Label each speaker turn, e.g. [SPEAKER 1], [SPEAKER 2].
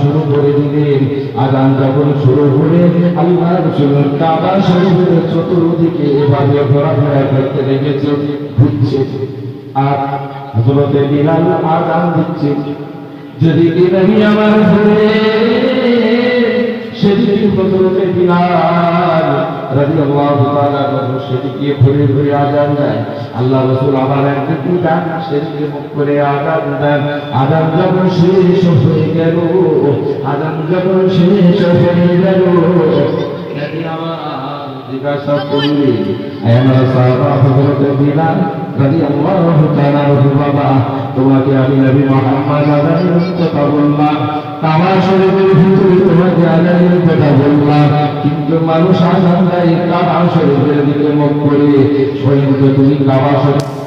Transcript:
[SPEAKER 1] শুরু করে দিলেন। আযান যখন শুরু করে আল্লাহ রাসূল কাবা শরীফের চতুর্দিকে এভাবে ঘোরাফেরা করতে লেগেছে, ঘুরছে। আর হযরতে বিলাল আযান দিচ্ছে, যদি কি আমার ঘুরে সেদিকে হযরতে বিলাল রাদিয়াল্লাহু তাআলা আনহু সেদিকে ঘুরে ঘুরে আযান দেয়। আল্লাহ রাসূল আবার একদিকে ডান সেদিকে মুখ করে আযান দেন। আযান যখন শেষ হয়ে গেল আযান যখন শেষ হয়ে গেল আমার জিজ্ঞাসা করলি আমার সাহাবা হযরতে বিলাল রাদিয়াল্লাহু তাআলা আনহু বাবা, তোমাকে আমি নবী মুহাম্মদ আলাইহিস কথা বললাম কাবা শরীফের ভিতরে তোমাকে আজানের কথা বললাম। কিন্তু মানুষ আসান নাই কাবা শরীফের দিকে মুখ করে সৈন্য তুমি কাবা শরীফ